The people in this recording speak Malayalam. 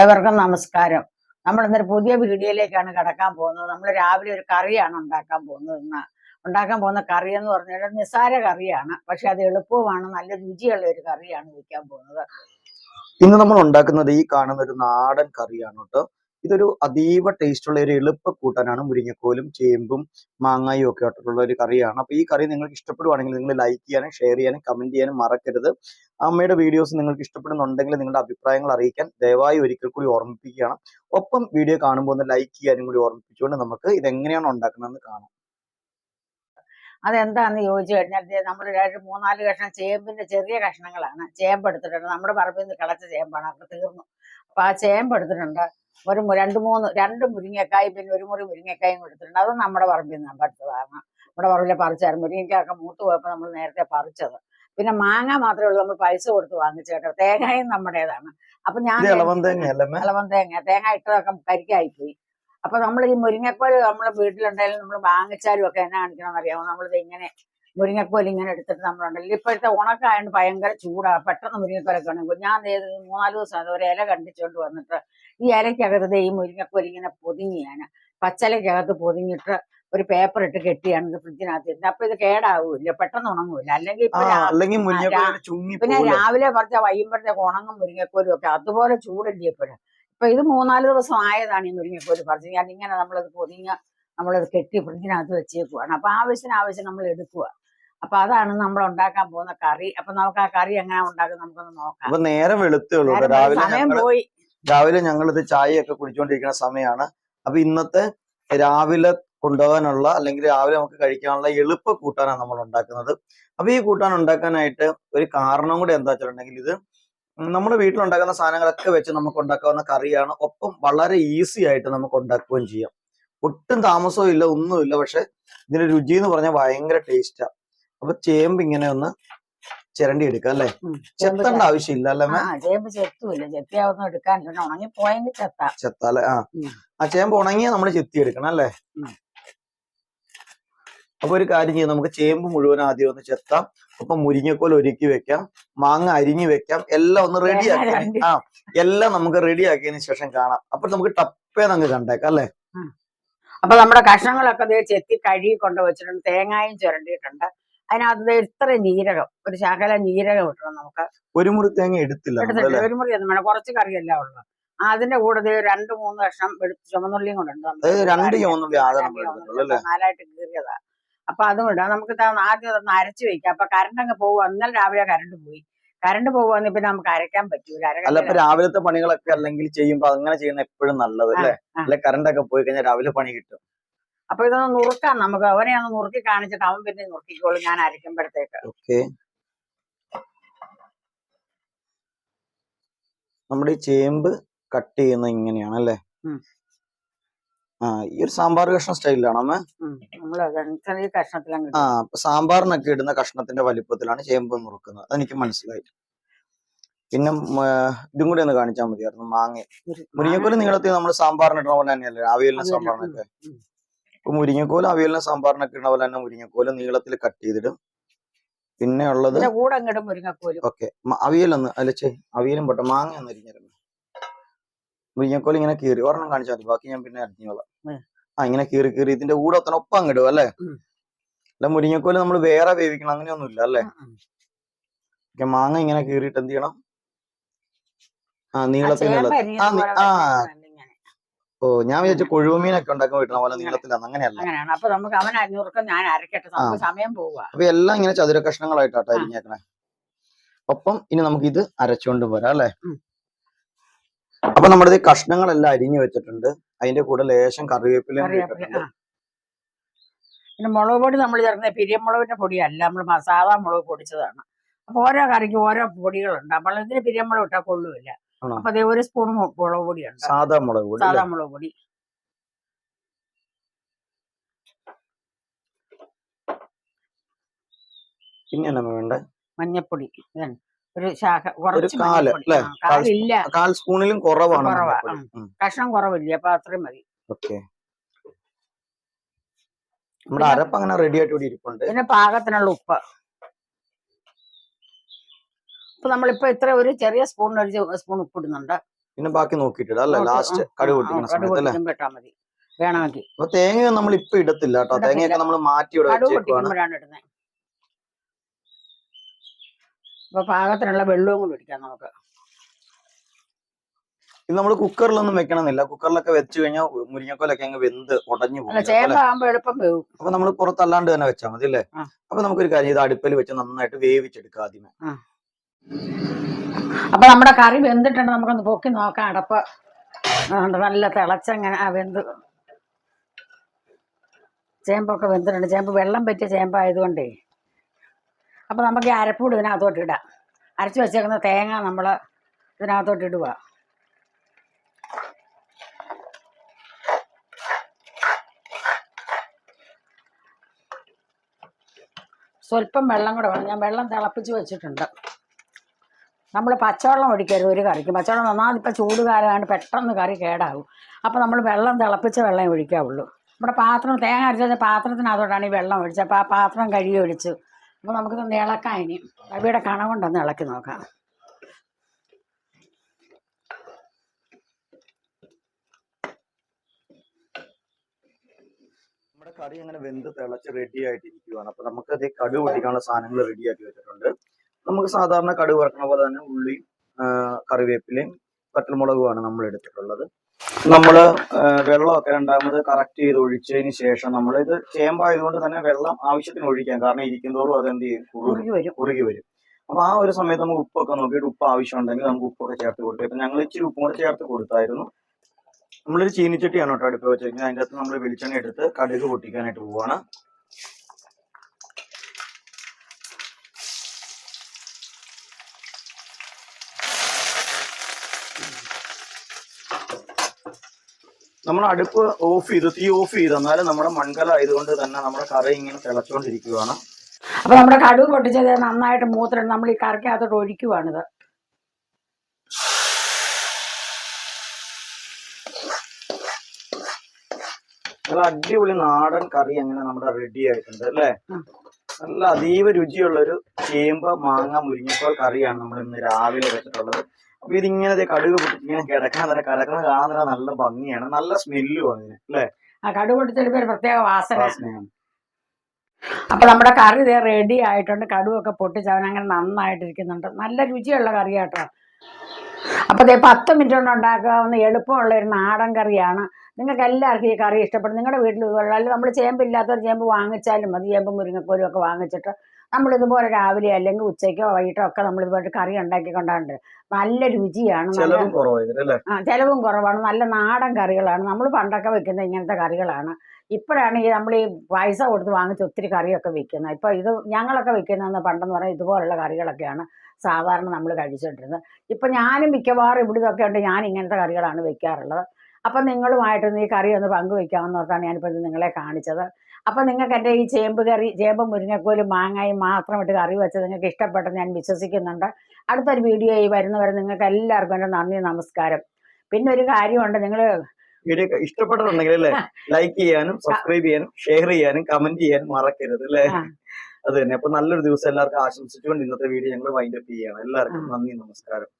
ഏവർക്കും നമസ്കാരം. നമ്മൾ ഇന്നൊരു പുതിയ വീഡിയോയിലേക്കാണ് കടക്കാൻ പോകുന്നത്. നമ്മൾ രാവിലെ ഒരു കറിയാണ് ഉണ്ടാക്കാൻ പോകുന്നത് ഇന്ന്. ഉണ്ടാക്കാൻ പോകുന്ന കറി എന്ന് പറഞ്ഞാൽ നിസ്സാര കറിയാണ്. പക്ഷെ അത് എളുപ്പമാണ് നല്ല രുചിയുള്ള ഒരു കറിയാണ് വെക്കാൻ പോകുന്നത്. ഇന്ന് നമ്മൾ ഉണ്ടാക്കുന്നത് ഈ കാണുന്ന ഒരു നാടൻ കറിയാണ് കേട്ടോ. ഇതൊരു അതീവ ടേസ്റ്റ് ഉള്ള ഒരു എളുപ്പ കൂട്ടാനാണ് മുരിങ്ങക്കോലും ചേമ്പും മാങ്ങായും ഒക്കെ ആയിട്ടുള്ള ഒരു കറിയാണ്. അപ്പൊ ഈ കറി നിങ്ങൾക്ക് ഇഷ്ടപ്പെടുവാണെങ്കിൽ നിങ്ങൾ ലൈക്ക് ചെയ്യാനും ഷെയർ ചെയ്യാനും കമന്റ് ചെയ്യാനും മറക്കരുത്. അമ്മയുടെ വീഡിയോസ് നിങ്ങൾക്ക് ഇഷ്ടപ്പെടുന്നുണ്ടെങ്കിൽ നിങ്ങളുടെ അഭിപ്രായങ്ങൾ അറിയിക്കാൻ ദയവായി ഒരിക്കൽ കൂടി ഓർമ്മിപ്പിക്കുകയാണ്. ഒപ്പം വീഡിയോ കാണുമ്പോൾ ഒന്ന് ലൈക്ക് ചെയ്യാനും കൂടി ഓർമ്മിപ്പിച്ചുകൊണ്ട് നമുക്ക് ഇത് എങ്ങനെയാണ് ഉണ്ടാക്കുന്നതെന്ന് കാണാം. അതെന്താന്ന് ചോദിച്ചു കഴിഞ്ഞാൽ നമ്മൾ രണ്ട് മൂന്നാൽ കഷ്ണം ചേമ്പിന്റെ ചെറിയ കഷ്ണങ്ങളാണ്. ചേമ്പ് എടുത്തിട്ടുണ്ട്. നമ്മുടെ പറമ്പിൽ നിന്ന് കിളച്ച ചേമ്പാണ് അപ്പൊ തീർന്നു. അപ്പൊ ആ ചേമ്പ് എടുത്തിട്ടുണ്ട്. ഒരു രണ്ട് മൂന്ന് രണ്ട് മുരിങ്ങക്കായും പിന്നെ ഒരു മുറി മുരിങ്ങക്കായും കൊടുത്തിട്ടുണ്ട്. അത് നമ്മുടെ പറമ്പിൽ നിന്ന് പഠിച്ചതാണ് നമ്മുടെ പറമ്പിലെ പറിച്ചായിരുന്നു. മുരിങ്ങക്കായൊക്കെ മൂത്ത് പോയപ്പോൾ നമ്മൾ നേരത്തെ പറിച്ചത്. പിന്നെ മാങ്ങ മാത്രമേ ഉള്ളൂ. നമ്മൾ പൈസ കൊടുത്ത് വാങ്ങിച്ചേട്ടോ തേങ്ങയും നമ്മുടേതാണ്. അപ്പൊ ഞാൻ ഇളവൻ തേങ്ങ. തേങ്ങ ഇട്ടതൊക്കെ കരിക്കായി പോയി അപ്പൊ നമ്മൾ ഈ മുരിങ്ങക്കോൽ നമ്മളെ വീട്ടിലുണ്ടെങ്കിലും നമ്മൾ വാങ്ങിച്ചാലും ഒക്കെ എന്നാ കാണിക്കണം അറിയാമോ നമ്മളിത് ഇങ്ങനെ മുരിങ്ങക്കോൽ ഇങ്ങനെ എടുത്തിട്ട് നമ്മളുണ്ടല്ലോ. ഇപ്പോഴത്തെ ഉണക്കായതുകൊണ്ട് ഭയങ്കര ചൂടാ. പെട്ടെന്ന് മുരിങ്ങക്കോലൊക്കെ ഉണ്ടെങ്കിൽ ഞാൻ മൂന്നാൽ ദിവസം അത് ഒരു ഇല കണ്ടിച്ചോണ്ട് വന്നിട്ട് ഈ ഇലക്കകത്ത് ദേ ഈ മുരിങ്ങക്കോൽ ഇങ്ങനെ പൊതിങ്ങിയാണ് പച്ചലക്കകത്ത് പൊതിഞ്ഞിട്ട് ഒരു പേപ്പർ ഇട്ട് കെട്ടിയാണ് ഇത് ഫ്രിഡ്ജിനകത്ത് ഇരുന്നത്. അപ്പൊ ഇത് കേടാവൂല്ല പെട്ടെന്ന് ഉണങ്ങൂല അല്ലെങ്കിൽ പിന്നെ രാവിലെ പറഞ്ഞ വൈകുമ്പോഴത്തേക്ക് ഉണങ്ങും മുരിങ്ങക്കോലും ഒക്കെ. അതുപോലെ ചൂടല്ലേ ഇപ്പോഴും. ഇപ്പൊ ഇത് മൂന്നാൽ ദിവസം ആയതാണ് ഈ മുരിങ്ങക്കോൽ പറഞ്ഞു ഞാൻ ഇങ്ങനെ നമ്മളത് പൊതിഞ്ഞ നമ്മളത് കെട്ടി ഫ്രിഡ്ജിനകത്ത് വെച്ചേക്കുവാണ്. അപ്പൊ ആവശ്യത്തിന് ആവശ്യം നമ്മൾ എടുക്കുക അപ്പൊ അതാണ് നമ്മൾ ഉണ്ടാക്കാൻ പോകുന്ന കറി. അപ്പൊ നമുക്ക് ആ കറി എങ്ങനെ ഉണ്ടാക്കും നമുക്കൊന്ന് നോക്കാം. നേരെ സമയം പോയി. രാവിലെ ഞങ്ങൾ ഇത് ചായയൊക്കെ കുടിച്ചുകൊണ്ടിരിക്കുന്ന സമയമാണ് അപ്പൊ ഇന്നത്തെ രാവിലെ കൊണ്ടുപോകാനുള്ള അല്ലെങ്കിൽ രാവിലെ നമുക്ക് കഴിക്കാനുള്ള എളുപ്പ കൂട്ടാനാണ് നമ്മൾ ഉണ്ടാക്കുന്നത്. അപ്പൊ ഈ കൂട്ടാൻ ഉണ്ടാക്കാനായിട്ട് ഒരു കാരണം കൂടി എന്താ വെച്ചിട്ടുണ്ടെങ്കിൽ ഇത് നമ്മുടെ വീട്ടിലുണ്ടാക്കുന്ന സാധനങ്ങളൊക്കെ വെച്ച് നമുക്ക് ഉണ്ടാക്കാവുന്ന കറിയാണ്. ഒപ്പം വളരെ ഈസി ആയിട്ട് നമുക്ക് ഉണ്ടാക്കുകയും ചെയ്യാം. ഒട്ടും താമസവും ഇല്ല ഒന്നുമില്ല. പക്ഷെ ഇതിന്റെ രുചി എന്ന് പറഞ്ഞാൽ ഭയങ്കര ടേസ്റ്റാ അപ്പൊ ചേമ്പ് ഇങ്ങനെ ഒന്ന് ചിരണ്ടി എടുക്കാം അല്ലെ? ചെത്തണ്ട ആവശ്യമില്ല അല്ലേ ചേമ്പ് ചെത്തുമില്ല ചെത്തിയാവുന്ന എടുക്കാൻ പിന്നെ ഉണങ്ങി പോയെങ്കിൽ ചെത്താം. ചെത്താലെ ആ. ആ ചേമ്പ് ഉണങ്ങിയ നമ്മൾ ചെത്തി എടുക്കണം അല്ലേ. അപ്പൊ ഒരു കാര്യം ചെയ്യാം. നമുക്ക് ചേമ്പ് മുഴുവൻ ആദ്യം ഒന്ന് ചെത്താം. ഒപ്പം മുരിങ്ങക്കോൽ ഒരുക്കി വെക്കാം. മാങ്ങ അരിഞ്ഞു വെക്കാം. എല്ലാം ഒന്ന് റെഡി ആക്കി ആ എല്ലാം നമുക്ക് റെഡി ആക്കിയതിന് ശേഷം കാണാം. അപ്പൊ നമുക്ക് ടപ്പേന്ന് അങ്ങ് കണ്ടേക്കാം അല്ലേ? അപ്പൊ നമ്മുടെ കഷ്ണങ്ങളൊക്കെ ചെത്തി കഴുകി കൊണ്ടുവച്ചിട്ടുണ്ട്. തേങ്ങായും ചുരണ്ടിയിട്ടുണ്ട്. അതിനകത്ത് ഇത്ര ജീരകം ഒരു ശകല ജീരകം ഇട്ടണം നമുക്ക്. ഒരു മുറി തേങ്ങ എടുത്തില്ല എടുത്തിട്ട് ഒരു മുറി ഒന്നും വേണം കുറച്ച് കറിയല്ല ഉള്ളത് അതിന്റെ കൂടെ രണ്ട് മൂന്ന് കഷ്ണം വെളു- ചുമന്നുള്ളിയും കൊണ്ട് രണ്ട് നാലായിട്ട് കീറിയതാ. അപ്പൊ അതും ഇടാം. നമുക്ക് ആദ്യം ഒന്ന് അരച്ച് വെക്കാം. അപ്പൊ കറണ്ട് അങ്ങ് പോകുക ഇന്നലെ രാവിലെ കറണ്ട് പോയി. കറണ്ട് പോകുവാന്ന് പിന്നെ നമുക്ക് അരയ്ക്കാൻ പറ്റൂല. അല്ല ഇപ്പൊ രാവിലത്തെ പണികളൊക്കെ അല്ലെങ്കിൽ ചെയ്യുമ്പോ അങ്ങനെ ചെയ്യുന്ന എപ്പോഴും നല്ലത് അല്ലേ. അല്ലെ കറണ്ട് ഒക്കെ പോയി കഴിഞ്ഞാൽ രാവിലെ പണി കിട്ടും. അപ്പൊ ഇതൊന്ന് നുറുക്കാം. നമുക്ക് അവനെ ഒന്ന് നുറുക്കി കാണിച്ചിട്ട് അവൻ പിന്നെ നുറുക്കിക്കോളും ഞാൻ അരയ്ക്കുമ്പോഴത്തേക്ക്. ഓക്കെ. നമ്മുടെ ഈ ചേമ്പ് കട്ട് ചെയ്യുന്നത് ഇങ്ങനെയാണ് അല്ലേ? ആ ഈ ഒരു സാമ്പാർ കഷ്ണം സ്റ്റൈലിലാണ് അമ്മ. നമ്മൾ ആ അപ്പൊ സാമ്പാറിനൊക്കെ ഇടുന്ന കഷ്ണത്തിന്റെ വലിപ്പത്തിലാണ് ചേമ്പ് നുറുക്കുന്നത്. അതെനിക്ക് മനസ്സിലായി. പിന്നെ ഇതും കൂടി ഒന്ന് കാണിച്ചാൽ മതിയായിരുന്നു. മാങ്ങ. മുരിങ്ങക്കൊരു നീളത്തിൽ നമ്മൾ സാമ്പാറിന് ഇടുന്ന പോലെ തന്നെയല്ലേ? അവിയലിന് സാമ്പാറിനൊക്കെ. ഇപ്പൊ മുരിങ്ങക്കോൽ അവിയലിന് സാമ്പാറിനൊക്കെ ഇടുന്ന പോലെ തന്നെ മുരിങ്ങക്കോൽ നീളത്തിൽ കട്ട് ചെയ്തിടും. പിന്നെ ഉള്ളത് കൂടെ മുരിങ്ങക്കോലും. ഓക്കെ. അവിയലൊന്ന് അല്ല ചേ അവിയലും പോട്ടെ മാങ്ങ ഒന്ന് അരിഞ്ഞിരുന്നു മുരിങ്ങക്കോൽ ഇങ്ങനെ കീറി ഒരെണ്ണം കാണിച്ചാൽ മതി ബാക്കി ഞാൻ പിന്നെ അരിഞ്ഞോളാം. ആ ഇങ്ങനെ കീറി കീറി ഇതിന്റെ കൂടെ ഒത്തന ഒപ്പം അങ്ങിടും അല്ലേ. അല്ല മുരിങ്ങക്കോൽ നമ്മൾ വേറെ വേവിക്കണം അങ്ങനെയൊന്നും ഇല്ല അല്ലേ. ഓക്കെ മാങ്ങ ഇങ്ങനെ കീറിയിട്ട് എന്ത് ചെയ്യണം? ആ നീളത്തിനുള്ളത് നീളത്തിൽ ആ, നീ- പോലെ ആ. തന്നെ ഇങ്ങനെ. ഓ ഞാൻ വിചാരിച്ചു കൊഴുവമീനൊക്കെ ഉണ്ടാക്കാൻ വീട്ടിലെ പോലെ നീളത്തിലാണ് അങ്ങനെയല്ല. അങ്ങനെയാണ്. അപ്പൊ നമുക്ക് അവൻ അഞ്ഞൂറുക്കം ഞാൻ അരക്കട്ടെ. നമുക്ക് സമയം പോവുക. അപ്പൊ എല്ലാം ഇങ്ങനെ ചതുര കഷ്ണങ്ങളായിട്ടാട്ടോ അരിഞ്ഞേക്കണേ. ഒപ്പം ഇനി നമുക്ക് ഇത് അരച്ചുകൊണ്ട് പോരാ അല്ലെ. അപ്പൊ നമ്മുടെ ഈ കഷ്ണങ്ങളെല്ലാം അരിഞ്ഞു വെച്ചിട്ടുണ്ട്. അതിന്റെ കൂടെ ലേശം കറിവേപ്പില പിന്നെ മുളക് പൊടി നമ്മൾ ചേർക്കുന്ന പിരിയമുളകിന്റെ പൊടിയല്ല നമ്മൾ സാധാ മുളക് പൊടിച്ചതാണ്. അപ്പൊ ഓരോ കറിക്കും ഓരോ പൊടികളുണ്ട്. അപ്പോൾ ഇതിന് പിരിയമുളക് ഇട്ടാൽ കൊള്ളുമില്ല ആണോ? അപ്പൊ അതേ ഒരു സ്പൂൺ മുളക് പൊടിയുണ്ട്. സാധാ മുളക് പൊടി സാധാ? മുളക് പൊടി. പിന്നെ എന്നാ വേണ്ട? മഞ്ഞപ്പൊടി. ഒരു ശാഖ കുറച്ച് കാലില്ല കാൽ സ്പൂണിലും കുറവാണ്. കഷ്ണം കുറവില്ല? അപ്പൊ അത്രയും മതി. ഓക്കെ. നമ്മുടെ അരപ്പ് അങ്ങനെ റെഡി ആയിട്ട് ഇവിടെ ഇരിപ്പുണ്ട്. പിന്നെ പാകത്തിനുള്ള ഉപ്പ്. അപ്പൊ നമ്മളിപ്പോ ഇത്ര ഒരു ചെറിയ സ്പൂൺ ഒരു സ്പൂൺ ഉപ്പ് ഇടുന്നുണ്ട് പിന്നെ ബാക്കി നോക്കിയിട്ടിടാം അല്ലെ? ലാസ്റ്റ് കടുക് പൊട്ടിക്കുന്ന സമയത്ത് അല്ലെ പൊട്ടിക്കുമ്പോ മതി. വേണമെങ്കിൽ. അപ്പൊ തേങ്ങ നമ്മൾ ഇപ്പൊ ഇടത്തില്ല കേട്ടോ. തേങ്ങയൊക്കെ നമ്മൾ മാറ്റി പൊട്ടിക്കുമ്പോഴാണ് ഇടുന്നത് അപ്പൊ പാകത്തിനുള്ള വെള്ളവും കൂടി ഒഴിക്കാം നമുക്ക്. ഇത് നമ്മൾ കുക്കറിലൊന്നും വെക്കണമെന്നില്ല. കുക്കറിലൊക്കെ വെച്ച് കഴിഞ്ഞാൽ മുരിങ്ങക്കോലൊക്കെ അങ്ങ് വെന്ത് ഉടഞ്ഞു പോകും. അപ്പൊ നമ്മൾ പുറത്തല്ലാണ്ട് തന്നെ വെച്ചാൽ മതി അല്ലേ. അപ്പൊ നമുക്കൊരു കാര്യം ഇത് അടുപ്പിൽ വെച്ച് നന്നായിട്ട് വേവിച്ചെടുക്കാം ആദ്യമേ. അപ്പൊ നമ്മുടെ കറി വെന്തിട്ടുണ്ട്. നമുക്കൊന്ന് പൊക്കി നോക്കാം. അടപ്പ്. നല്ല തിളച്ചങ്ങനെ ആ വെന്ത്. ചേമ്പൊക്കെ വെന്തിട്ടുണ്ട്. ചേമ്പ് വെള്ളം പറ്റിയ ചേമ്പായതുകൊണ്ടേ. അപ്പൊ നമുക്ക് ഈ അരപ്പൂട് ഇതിനകത്തോട്ട് ഇടാം. അരച്ച് വെച്ചേക്കുന്ന തേങ്ങ നമ്മൾ ഇതിനകത്തോട്ട് ഇടുക സ്വല്പം വെള്ളം കൂടെ വേണം. ഞാൻ വെള്ളം തിളപ്പിച്ച് വെച്ചിട്ടുണ്ട്. നമ്മൾ പച്ചവെള്ളം ഒഴിക്കരുത് ഒരു കറിക്ക്. പച്ചവെള്ളം നന്നാമത് ഇപ്പം ചൂട് പെട്ടെന്ന് കറി കേടാവും. അപ്പോൾ നമ്മൾ വെള്ളം തിളപ്പിച്ച വെള്ളം ഒഴിക്കാവുള്ളൂ. നമ്മുടെ പാത്രം തേങ്ങ അരച്ച പാത്രത്തിനകത്തോട്ടാണ് ഈ വെള്ളം ഒഴിച്ചത് അപ്പോൾ ആ പാത്രം കഴുകി ഒഴിച്ചു. അപ്പോൾ നമുക്കിതൊന്ന് ഇളക്കാം ഇനി. അവയുടെ കണ കൊണ്ടൊന്ന് ഇളക്കി നോക്കാം. നമ്മുടെ കറി അങ്ങനെ വെന്ത് തിളച്ച് റെഡി ആയിട്ടിരിക്കുവാണ്. അപ്പൊ നമുക്ക് അതേ കടുക് പൊട്ടിക്കാനുള്ള സാധനങ്ങൾ റെഡിയാക്കി വെച്ചിട്ടുണ്ട്. നമുക്ക് സാധാരണ കടുക് വറക്കുന്ന പോലെ തന്നെ ഉള്ളിയും കറിവേപ്പിലയും കട്ടൽമുളകുമാണ് നമ്മൾ എടുത്തിട്ടുള്ളത്. നമ്മൾ വെള്ളമൊക്കെ രണ്ടാമത് കറക്റ്റ് ചെയ്ത് ഒഴിച്ചതിന് ശേഷം നമ്മൾ ഇത് ചേമ്പായതുകൊണ്ട് തന്നെ വെള്ളം ആവശ്യത്തിന് ഒഴിക്കാം. കാരണം ഇരിക്കുന്നതോറും അത് എന്ത് ചെയ്യും? കുറുകും വരും. കുറുകി വരും. അപ്പൊ ആ ഒരു സമയത്ത് നമുക്ക് ഉപ്പൊക്കെ നോക്കിയിട്ട് ഉപ്പ് ആവശ്യം ഉണ്ടെങ്കിൽ നമുക്ക് ഉപ്പൊക്കെ ചേർത്ത് കൊടുക്കാം. ഇപ്പൊ ഞങ്ങൾ ഇച്ചിരി ഉപ്പും കൂടെ ചേർത്ത് കൊടുത്തായിരുന്നു. നമ്മളൊരു ചീനിച്ചട്ടിയാണ് കേട്ടോ അടുപ്പ് വെച്ചിരിക്കുന്നത് അതിന്റെ അകത്ത് നമ്മൾ വെളിച്ചെണ്ണ എടുത്ത് കടുക് പൊട്ടിക്കാനായിട്ട് പോവാണ്. നമ്മൾ അടുപ്പ് ഓഫ് ചെയ്തു തീ ഓഫ് ചെയ്തു. എന്നാലും നമ്മുടെ മൺകല ആയതുകൊണ്ട് തന്നെ നമ്മുടെ കറി ഇങ്ങനെ തിളച്ചുകൊണ്ടിരിക്കുകയാണ് അപ്പൊ നമ്മുടെ കടുവ് പൊട്ടിച്ചത് നന്നായിട്ട് മൂത്രം നമ്മൾ ഈ കറിക്കകത്തോട്ട് ഒഴിക്കുവാണിത്. നല്ല അടിപൊളി നാടൻ കറി അങ്ങനെ നമ്മുടെ റെഡി ആയിട്ടുണ്ട് അല്ലേ? നല്ല അതീവ രുചിയുള്ള ഒരു ചേമ്പ് മാങ്ങ മുരിങ്ങക്കോൾ കറിയാണ് നമ്മൾ ഇന്ന് രാവിലെ വെച്ചിട്ടുള്ളത്. അപ്പൊ ഇതിങ്ങനെ കടുക് പൊട്ടിച്ച് ഇങ്ങനെ കിടക്കാൻ തന്നെ കിടക്കുന്ന കാണാൻ തന്നെ നല്ല ഭംഗിയാണ്. നല്ല സ്മെല്ലും അതിന് അല്ലെ? ആ കടുക് പൊട്ടിച്ചെടുപ്പ് ഒരു പ്രത്യേക വാസന അപ്പൊ നമ്മുടെ കറി ഇതേ റെഡി ആയിട്ടുണ്ട്. കടുവൊക്കെ പൊട്ടിച്ച് അവനങ്ങനെ നന്നായിട്ടിരിക്കുന്നുണ്ട്. നല്ല രുചിയുള്ള കറി കേട്ടോ അപ്പൊ ദേ പത്ത് മിനിറ്റ് കൊണ്ട് ഉണ്ടാക്കാവുന്ന എളുപ്പമുള്ള ഒരു നാടൻ കറിയാണ്. നിങ്ങൾക്ക് എല്ലാവർക്കും ഈ കറി ഇഷ്ടപ്പെടും. നിങ്ങളുടെ വീട്ടിൽ ഇതുപോലെ നമ്മൾ ചേമ്പില്ലാത്തവർ ചേമ്പ് വാങ്ങിച്ചാലും മതി. ചേമ്പ് മുരിങ്ങക്കോലും ഒക്കെ വാങ്ങിച്ചിട്ട് നമ്മൾ ഇതുപോലെ രാവിലെ അല്ലെങ്കിൽ ഉച്ചയ്ക്കോ വൈകിട്ടോ ഒക്കെ നമ്മൾ ഇതുപോലെ കറി ഉണ്ടാക്കിക്കൊണ്ടാണ്ട് നല്ല രുചിയാണ് ആ ചിലവും കുറവാണ് നല്ല നാടൻ കറികളാണ്. നമ്മൾ പണ്ടൊക്കെ വെക്കുന്ന ഇങ്ങനത്തെ കറികളാണ്. ഇപ്പോഴാണ് ഈ നമ്മൾ ഈ പൈസ കൊടുത്ത് വാങ്ങിച്ച് ഒത്തിരി കറിയൊക്കെ വെക്കുന്നത് ഇപ്പോൾ ഇത് ഞങ്ങളൊക്കെ വെക്കുന്നതെന്ന് പണ്ടെന്ന് പറഞ്ഞാൽ ഇതുപോലുള്ള കറികളൊക്കെയാണ് സാധാരണ നമ്മൾ കഴിച്ചിട്ടിരുന്നത് ഇപ്പം ഞാനും മിക്കവാറും ഇവിടെ ഇതൊക്കെ ഉണ്ട് ഞാൻ ഇങ്ങനത്തെ കറികളാണ് വെക്കാറുള്ളത്. അപ്പം നിങ്ങളുമായിട്ടൊന്ന് ഈ കറി ഒന്ന് പങ്കുവെക്കാമെന്ന് ഓർത്താണ് ഞാനിപ്പോൾ ഇത് നിങ്ങളെ കാണിച്ചത്. അപ്പം നിങ്ങൾക്ക് എന്റെ ഈ ചേമ്പ് കറി ചേമ്പ് മുരിങ്ങക്കോലും മാങ്ങയും മാത്രം ഇട്ട് കറി വെച്ചത് നിങ്ങൾക്ക് ഇഷ്ടപ്പെട്ടെന്ന് ഞാൻ വിശ്വസിക്കുന്നുണ്ട്. അടുത്തൊരു വീഡിയോ ഈ വരുന്നവരെ നിങ്ങൾക്ക് എല്ലാവർക്കും എന്റെ നന്ദി നമസ്കാരം. പിന്നെ ഒരു കാര്യമുണ്ട് നിങ്ങൾ വീഡിയോ ഇഷ്ടപ്പെട്ടിട്ടുണ്ടെങ്കിൽ അല്ലേ? ലൈക്ക് ചെയ്യാനും സബ്സ്ക്രൈബ് ചെയ്യാനും ഷെയർ ചെയ്യാനും കമന്റ് ചെയ്യാനും മറക്കരുത് അല്ലേ. അത് തന്നെ. അപ്പൊ നല്ലൊരു ദിവസം എല്ലാവർക്കും ആശംസിച്ചുകൊണ്ട് ഇന്നത്തെ വീഡിയോ ഞങ്ങൾ വൈൻഡപ്പ് ചെയ്യാണ് എല്ലാവർക്കും നന്ദി നമസ്കാരം.